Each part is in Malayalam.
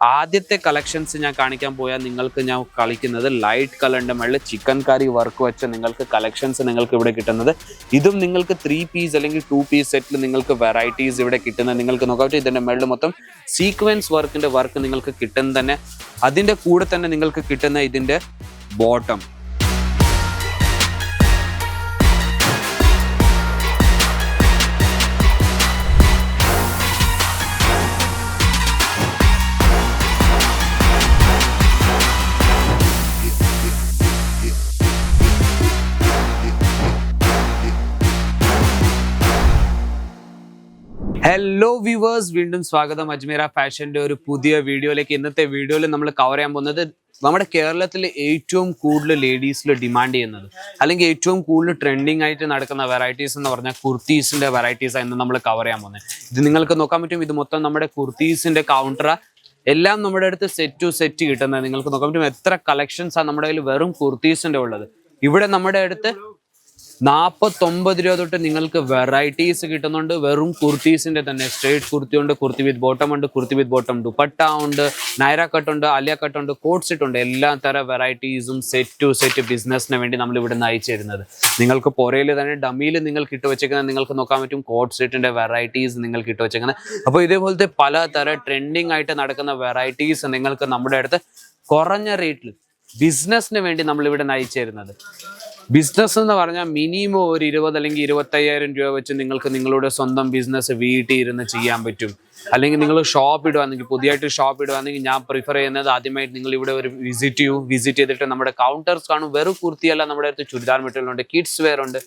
ആദ്യത്തെ കളക്ഷൻസ് ഞാൻ കാണിക്കാൻ പോയാൽ നിങ്ങൾക്ക് ഞാൻ കളിക്കുന്നത് ലൈറ്റ് കളറിന്റെ മുകളിൽ ചിക്കൻ കറി വർക്ക് വെച്ച നിങ്ങൾക്ക് കളക്ഷൻസ് നിങ്ങൾക്ക് ഇവിടെ കിട്ടുന്നത്. ഇതും നിങ്ങൾക്ക് ത്രീ പീസ് അല്ലെങ്കിൽ ടു പീസ് സെറ്റിൽ നിങ്ങൾക്ക് വെറൈറ്റീസ് ഇവിടെ കിട്ടുന്നത് നിങ്ങൾക്ക് നോക്കാം. ഇതിന്റെ മേളിൽ മൊത്തം സീക്വൻസ് വർക്കിന്റെ വർക്ക് നിങ്ങൾക്ക് കിട്ടുന്ന തന്നെ അതിന്റെ കൂടെ തന്നെ നിങ്ങൾക്ക് കിട്ടുന്ന ഇതിന്റെ ബോട്ടം ഹലോ വ്യൂവേഴ്സ് വീണ്ടും സ്വാഗതം. അജ്മീറ ഫാഷന്റെ ഒരു പുതിയ വീഡിയോയിലേക്ക്. ഇന്നത്തെ വീഡിയോയിൽ നമ്മൾ കവർ ചെയ്യാൻ പോകുന്നത് നമ്മുടെ കേരളത്തിൽ ഏറ്റവും കൂടുതൽ ലേഡീസിൽ ഡിമാൻഡ് ചെയ്യുന്നത് അല്ലെങ്കിൽ ഏറ്റവും കൂടുതൽ ട്രെൻഡിങ് ആയിട്ട് നടക്കുന്ന വെറൈറ്റീസ് എന്ന് പറഞ്ഞാൽ കുർത്തീസിന്റെ വെറൈറ്റീസ് ആണ് നമ്മൾ കവർ ചെയ്യാൻ പോകുന്നത്. ഇത് നിങ്ങൾക്ക് നോക്കാൻ പറ്റും. ഇത് മൊത്തം നമ്മുടെ കുർത്തീസിന്റെ കൗണ്ടർ എല്ലാം നമ്മുടെ അടുത്ത് സെറ്റ് ടു സെറ്റ് കിട്ടുന്നത് നിങ്ങൾക്ക് നോക്കാൻ പറ്റും. എത്ര കളക്ഷൻസ് ആണ് നമ്മുടെ കയ്യിൽ വെറും കുർത്തീസിന്റെ ഉള്ളത്. ഇവിടെ നമ്മുടെ അടുത്ത് നാപ്പത്തൊമ്പത് രൂപ തൊട്ട് നിങ്ങൾക്ക് വെറൈറ്റീസ് കിട്ടുന്നുണ്ട്. വെറും കുർത്തീസിന്റെ തന്നെ. സ്ട്രേറ്റ് കുർത്തി ഉണ്ട് കുർത്തി വിത്ത് ബോട്ടം ഉണ്ട് കുർത്തി വിത്ത് ബോട്ടം ദുപ്പട്ട ഉണ്ട് നൈര കട്ട് ഉണ്ട് അലിയ കട്ട് ഉണ്ട് കോട്ട് സെറ്റ് ഉണ്ട്. എല്ലാ തരം വെറൈറ്റീസും സെറ്റ് ടു സെറ്റ് ബിസിനസ്സിന് വേണ്ടി നമ്മൾ ഇവിടെ നിന്ന് അയച്ചു തരുന്നത്. നിങ്ങൾക്ക് പുറയിൽ തന്നെ ഡമ്മിയിൽ നിങ്ങൾക്ക് ഇട്ട് വെച്ചേക്കുന്നത് നിങ്ങൾക്ക് നോക്കാൻ പറ്റും. കോട്ട് സെറ്റിന്റെ വെറൈറ്റീസ് നിങ്ങൾക്ക് ഇട്ട് വെച്ചേക്കുന്നത്. അപ്പോൾ ഇതേപോലത്തെ പല തര ട്രെൻഡിങ് ആയിട്ട് നടക്കുന്ന വെറൈറ്റീസ് നിങ്ങൾക്ക് നമ്മുടെ അടുത്ത് കുറഞ്ഞ റേറ്റിൽ ബിസിനസ്സിന് വേണ്ടി നമ്മൾ ഇവിടെ നിന്ന് തരുന്നത്. ബിസിനസ് എന്ന് പറഞ്ഞാൽ മിനിമം ഒരു ഇരുപത് അല്ലെങ്കിൽ ഇരുപത്തയ്യായിരം രൂപ വെച്ച് നിങ്ങൾക്ക് നിങ്ങളുടെ സ്വന്തം ബിസിനസ് വീട്ടിൽ ഇരുന്ന് ചെയ്യാൻ പറ്റും. അല്ലെങ്കിൽ നിങ്ങൾ ഷോപ്പ് ഇടുവാണെങ്കിൽ പുതിയതായിട്ട് ഷോപ്പ് ഇടുവാണെങ്കിൽ ഞാൻ പ്രിഫർ ചെയ്യുന്നത് ആദ്യമായിട്ട് നിങ്ങൾ ഇവിടെ ഒരു വിസിറ്റ് ചെയ്യൂ. വിസിറ്റ് ചെയ്തിട്ട് നമ്മുടെ കൗണ്ടേഴ്സ് കാണും. വെറും കുർത്തിയല്ല നമ്മുടെ അടുത്ത് ചുരിദാർ മെറ്റീരിയൽ ഉണ്ട് കിഡ്സ് വെയർ ഉണ്ട്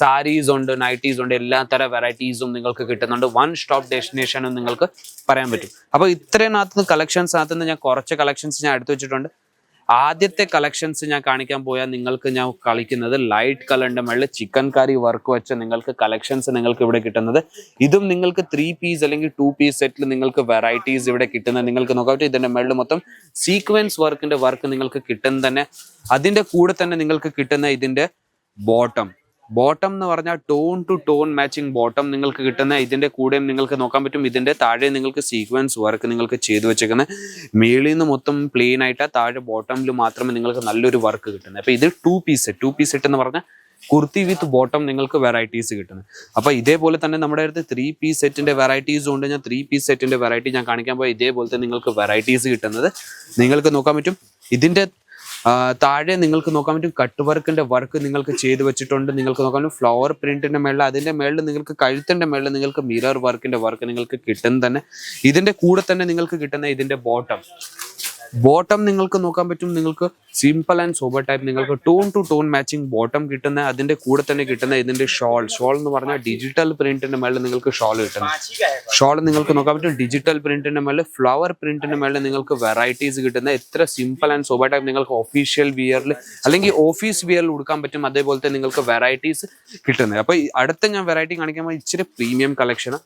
സാരീസ് ഉണ്ട് നൈറ്റീസ് ഉണ്ട് എല്ലാ തരം വെറൈറ്റീസും നിങ്ങൾക്ക് കിട്ടുന്നുണ്ട്. വൺ സ്റ്റോപ്പ് ഡെസ്റ്റിനേഷനും നിങ്ങൾക്ക് പറയാൻ പറ്റും. അപ്പോൾ ഇത്രയും കളക്ഷൻസ് അകത്തുനിന്ന് ഞാൻ കുറച്ച് കളക്ഷൻസ് ഞാൻ എടുത്തു വെച്ചിട്ടുണ്ട്. ആദ്യത്തെ കളക്ഷൻസ് ഞാൻ കാണിക്കാൻ പോയാൽ നിങ്ങൾക്ക് ഞാൻ കളിക്കുന്നത് ലൈറ്റ് കളറിന്റെ മുകളിൽ ചിക്കൻ കറി വർക്ക് വെച്ച നിങ്ങൾക്ക് കളക്ഷൻസ് നിങ്ങൾക്ക് ഇവിടെ കിട്ടുന്നത്. ഇതും നിങ്ങൾക്ക് ത്രീ പീസ് അല്ലെങ്കിൽ ടു പീസ് സെറ്റിൽ നിങ്ങൾക്ക് വെറൈറ്റീസ് ഇവിടെ കിട്ടുന്നത് നിങ്ങൾക്ക് നോക്കാം. ഇതിന്റെ മുകളിൽ മൊത്തം സീക്വൻസ് വർക്കിന്റെ വർക്ക് നിങ്ങൾക്ക് കിട്ടുന്ന തന്നെ. അതിന്റെ കൂടെ തന്നെ നിങ്ങൾക്ക് കിട്ടുന്ന ഇതിന്റെ ബോട്ടം ബോട്ടം എന്ന് പറഞ്ഞാൽ tone to tone matching bottom നിങ്ങൾക്ക് കിട്ടുന്ന ഇതിന്റെ കൂടെയും നിങ്ങൾക്ക് നോക്കാൻ പറ്റും. ഇതിന്റെ താഴെ നിങ്ങൾക്ക് സീക്വൻസ് വർക്ക് നിങ്ങൾക്ക് ചെയ്തു വെച്ചേക്കുന്നത് മേളിൽ നിന്ന് മൊത്തം പ്ലെയിൻ ആയിട്ട് താഴെ ബോട്ടമിൽ മാത്രമേ നിങ്ങൾക്ക് നല്ലൊരു വർക്ക് കിട്ടുന്നത് അപ്പൊ ഇത് two piece two piece set എന്ന് പറഞ്ഞാൽ കുർത്തി വിത്ത് ബോട്ടം നിങ്ങൾക്ക് വെറൈറ്റീസ് കിട്ടുന്നത് അപ്പൊ ഇതേപോലെ തന്നെ നമ്മുടെ അടുത്ത് ത്രീ പീസ് സെറ്റിന്റെ വെറൈറ്റീസ് ഉണ്ട്. ഞാൻ ത്രീ പീസ് സെറ്റിന്റെ വെറൈറ്റി ഞാൻ കാണിക്കാൻ പോയി ഇതേപോലത്തെ നിങ്ങൾക്ക് വെറൈറ്റീസ് കിട്ടുന്നത് നിങ്ങൾക്ക് നോക്കാൻ പറ്റും. ഇതിന്റെ ആ, താഴെ നിങ്ങൾക്ക് നോക്കാൻ പറ്റും കട്ട് വർക്കിന്റെ വർക്ക് നിങ്ങൾക്ക് ചെയ്തു വെച്ചിട്ടുണ്ട്. നിങ്ങൾക്ക് നോക്കാൻ ഫ്ലവർ പ്രിന്റിന്റെ മേളിൽ അതിന്റെ മേളിൽ നിങ്ങൾക്ക് കഴുത്തിന്റെ മേളിൽ നിങ്ങൾക്ക് മിറർ വർക്കിന്റെ വർക്ക് നിങ്ങൾക്ക് കിട്ടുന്ന തന്നെ ഇതിന്റെ കൂടെ തന്നെ നിങ്ങൾക്ക് കിട്ടുന്ന ഇതിന്റെ ബോട്ടം ബോട്ടം നിങ്ങൾക്ക് നോക്കാൻ പറ്റും. നിങ്ങൾക്ക് സിമ്പിൾ ആൻഡ് സോബർ ടൈപ്പ് നിങ്ങൾക്ക് tone to tone matching bottom കിട്ടുന്ന അതിന്റെ കൂടെ തന്നെ കിട്ടുന്ന ഇതിന്റെ ഷോൾ ഷോൾ എന്ന് പറഞ്ഞാൽ ഡിജിറ്റൽ പ്രിന്റിന്റെ മേളിൽ നിങ്ങൾക്ക് ഷോൾ കിട്ടുന്നത് ഷോൾ നിങ്ങൾക്ക് നോക്കാൻ പറ്റും. ഡിജിറ്റൽ പ്രിന്റിന്റെ മേളിൽ ഫ്ലവർ പ്രിന്റിന്റെ മേളിൽ നിങ്ങൾക്ക് വെറൈറ്റീസ് കിട്ടുന്ന എത്ര സിമ്പിൾ ആൻഡ് സോബർ ടൈപ്പ് നിങ്ങൾക്ക് ഒഫീഷ്യൽ വിയറിൽ അല്ലെങ്കിൽ ഓഫീസ് വിയറിൽ കൊടുക്കാൻ പറ്റും. അതേപോലത്തെ നിങ്ങൾക്ക് വെറൈറ്റീസ് കിട്ടുന്നത്. അപ്പൊ അടുത്ത ഞാൻ വെറൈറ്റി കാണിക്കാൻ ഇച്ചിരി പ്രീമിയം കളക്ഷനാണ്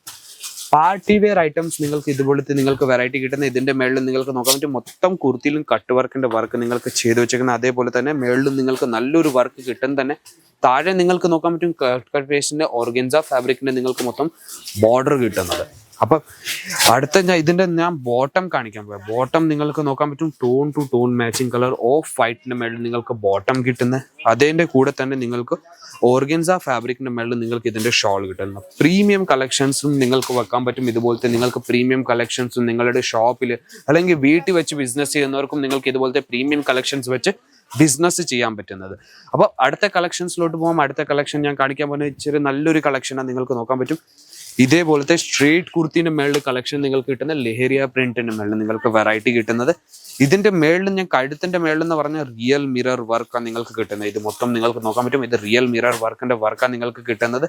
പാർട്ടി വെയർ ഐറ്റംസ് നിങ്ങൾക്ക് ഇതുപോലത്തെ നിങ്ങൾക്ക് വെറൈറ്റി കിട്ടുന്ന ഇതിന്റെ മേളിൽ നിങ്ങൾക്ക് നോക്കാൻ പറ്റും. മൊത്തം കുർത്തിയിലും കട്ട് വർക്കിന്റെ വർക്ക് നിങ്ങൾക്ക് ചെയ്തു വെച്ചേക്കുന്ന അതേപോലെ തന്നെ മേളിലും നിങ്ങൾക്ക് നല്ലൊരു വർക്ക് കിട്ടും തന്നെ. താഴെ നിങ്ങൾക്ക് നോക്കാൻ പറ്റും കട്ട് പേസ്റ്റിന്റെ ഓർഗൻസ ഫാബ്രിക്കിന്റെ നിങ്ങൾക്ക് മൊത്തം ബോർഡർ കിട്ടുന്നത്. അപ്പൊ അടുത്ത ഞാൻ ഇതിന്റെ ഞാൻ ബോട്ടം കാണിക്കാൻ പോയാ ബോട്ടം നിങ്ങൾക്ക് നോക്കാൻ പറ്റും tone to tone matching colour off വൈറ്റിന്റെ മേളിൽ നിങ്ങൾക്ക് ബോട്ടം കിട്ടുന്ന അതിന്റെ കൂടെ തന്നെ നിങ്ങൾക്ക് ഓർഗൻസ ഫാബ്രിക്കിന്റെ മേളിൽ നിങ്ങൾക്ക് ഇതിന്റെ ഷോൾ കിട്ടുന്നു. പ്രീമിയം കളക്ഷൻസും നിങ്ങൾക്ക് വെക്കാൻ പറ്റും. ഇതുപോലത്തെ നിങ്ങൾക്ക് പ്രീമിയം കളക്ഷൻസും നിങ്ങളുടെ ഷോപ്പിൽ അല്ലെങ്കിൽ വീട്ടിൽ വെച്ച് ബിസിനസ് ചെയ്യുന്നവർക്കും നിങ്ങൾക്ക് ഇതുപോലത്തെ പ്രീമിയം കളക്ഷൻസ് വെച്ച് ബിസിനസ് ചെയ്യാൻ പറ്റുന്നത്. അപ്പോൾ അടുത്ത കളക്ഷൻസിലോട്ട് പോകാം അടുത്ത കളക്ഷൻ ഞാൻ കാണിക്കാൻ പോകുന്ന ഇച്ചിരി നല്ലൊരു കളക്ഷനാണ് നിങ്ങൾക്ക് നോക്കാൻ പറ്റും. ഇതേപോലത്തെ സ്ട്രേറ്റ് കുർത്തിന്റെ മേളിൽ കളക്ഷൻ നിങ്ങൾക്ക് കിട്ടുന്ന ലെഹരിയ പ്രിന്റിന്റെ മേളിൽ നിങ്ങൾക്ക് വെറൈറ്റി കിട്ടുന്നത്. ഇതിന്റെ മേളിൽ ഞാൻ കഴുത്തിന്റെ മേളിൽ എന്ന് പറഞ്ഞ റിയൽ മിറർ വർക്കാണ് നിങ്ങൾക്ക് കിട്ടുന്നത്. ഇത് മൊത്തം നിങ്ങൾക്ക് നോക്കാൻ പറ്റും. ഇത് റിയൽ മിറർ വർക്കിന്റെ വർക്കാണ് നിങ്ങൾക്ക് കിട്ടുന്നത്.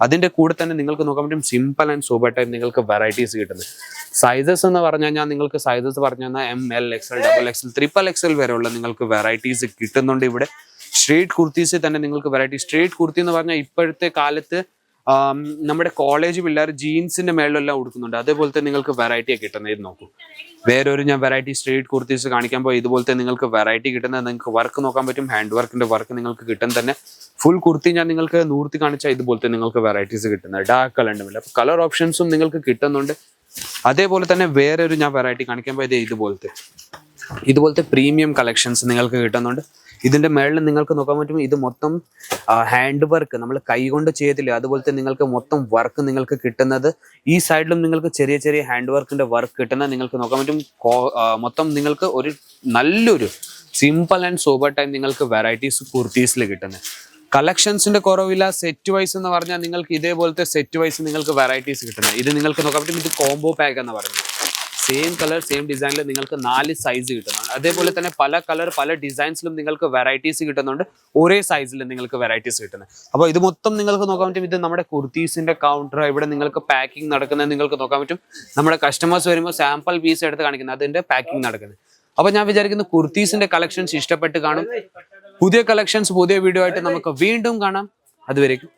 അതിന്റെ കൂടെ തന്നെ നിങ്ങൾക്ക് നോക്കാൻ പറ്റും സിമ്പിൾ ആൻഡ് സൂപ്പർ ടൈപ്പ് നിങ്ങൾക്ക് വെറൈറ്റീസ് കിട്ടുന്നത്. സൈസസ് എന്ന് പറഞ്ഞു കഴിഞ്ഞാൽ നിങ്ങൾക്ക് സൈസസ് പറഞ്ഞു M L X L double X L triple L വരെയുള്ള നിങ്ങൾക്ക് വെറൈറ്റീസ് കിട്ടുന്നുണ്ട് ഇവിടെ. സ്ട്രേറ്റ് കുർത്തീസ് തന്നെ നിങ്ങൾക്ക് വെറൈറ്റി സ്ട്രേറ്റ് കുർത്തി എന്ന് പറഞ്ഞാൽ ഇപ്പോഴത്തെ കാലത്ത് നമ്മുടെ കോളേജ് പിള്ളേർ ജീൻസിന്റെ മേളിലെല്ലാം ഉടുക്കുന്നുണ്ട്. അതേപോലത്തെ നിങ്ങൾക്ക് വെറൈറ്റി കിട്ടുന്നത്. ഇത് നോക്കൂ. വേറൊരു ഞാൻ വെറൈറ്റി സ്ട്രീറ്റ് കുർത്തീസ് കാണിക്കാൻ പോയി. ഇതുപോലത്തെ നിങ്ങൾക്ക് വെറൈറ്റി കിട്ടുന്നത് നിങ്ങൾക്ക് വർക്ക് നോക്കാൻ പറ്റും. ഹാൻഡ് വർക്കിന്റെ വർക്ക് നിങ്ങൾക്ക് കിട്ടും തന്നെ. ഫുൾ കുർത്തി ഞാൻ നിങ്ങൾക്ക് നൂർത്തി കാണിച്ചാൽ ഇതുപോലത്തെ നിങ്ങൾക്ക് വെറൈറ്റീസ് കിട്ടുന്നത്. ഡാർക്ക് മേലെ അപ്പോൾ കളർ ഓപ്ഷൻസും നിങ്ങൾക്ക് കിട്ടുന്നുണ്ട്. അതേപോലെ തന്നെ വേറെ ഒരു ഞാൻ വെറൈറ്റി കാണിക്കാൻ പോയത് ഇതുപോലത്തെ. ഇതുപോലത്തെ പ്രീമിയം കളക്ഷൻസ് നിങ്ങൾക്ക് കിട്ടുന്നുണ്ട്. ഇതിന്റെ മേളിൽ നിങ്ങൾക്ക് നോക്കാൻ പറ്റും ഇത് മൊത്തം ഹാൻഡ് വർക്ക് നമ്മൾ കൈകൊണ്ട് ചെയ്യത്തില്ല? അതുപോലത്തെ നിങ്ങൾക്ക് മൊത്തം വർക്ക് നിങ്ങൾക്ക് കിട്ടുന്നത്. ഈ സൈഡിലും നിങ്ങൾക്ക് ചെറിയ ചെറിയ ഹാൻഡ് വർക്കിന്റെ വർക്ക് കിട്ടുന്നത് നിങ്ങൾക്ക് നോക്കാൻ പറ്റും. മൊത്തം നിങ്ങൾക്ക് ഒരു നല്ലൊരു സിമ്പിൾ ആൻഡ് സൂപ്പർ ടൈം നിങ്ങൾക്ക് വെറൈറ്റീസ് കുർത്തീസിൽ കിട്ടുന്നത് കളക്ഷൻസിന്റെ കുറവില്ല സെറ്റ് വൈസ് എന്ന് പറഞ്ഞാൽ നിങ്ങൾക്ക് ഇതേപോലത്തെ സെറ്റ് വൈസ് നിങ്ങൾക്ക് വെറൈറ്റീസ് കിട്ടുന്നത് ഇത് നിങ്ങൾക്ക് നോക്കാൻ പറ്റും ഇത് കോംബോ പാക്ക് എന്ന് പറയുന്നത്. സെയിം കളർ സെയിം ഡിസൈനിൽ നിങ്ങൾക്ക് നാല് സൈസ് കിട്ടുന്നുണ്ട് അതേപോലെ തന്നെ പല കളർ പല ഡിസൈൻസിലും നിങ്ങൾക്ക് വെറൈറ്റീസ് കിട്ടുന്നുണ്ട്. ഒരേ സൈസിൽ നിങ്ങൾക്ക് വെറൈറ്റീസ് കിട്ടുന്നത്. അപ്പോൾ ഇത് മൊത്തം നിങ്ങൾക്ക് നോക്കാൻ പറ്റും. ഇത് നമ്മുടെ കുർത്തീസിന്റെ കൗണ്ടർ ഇവിടെ നിങ്ങൾക്ക് പാക്കിംഗ് നടക്കുന്നത് നിങ്ങൾക്ക് നോക്കാൻ പറ്റും. നമ്മുടെ കസ്റ്റമേഴ്സ് വരുമ്പോൾ സാമ്പിൾ പീസ് എടുത്ത് കാണിക്കുന്നത്. അതിന്റെ പാക്കിംഗ് നടക്കുന്നത്. അപ്പോൾ ഞാൻ വിചാരിക്കുന്നു കുർത്തീസിന്റെ കളക്ഷൻസ് ഇഷ്ടപ്പെട്ട് കാണും. പുതിയ കളക്ഷൻസ് പുതിയ വീഡിയോ ആയിട്ട് നമുക്ക് വീണ്ടും കാണാം. അതുവരേക്കും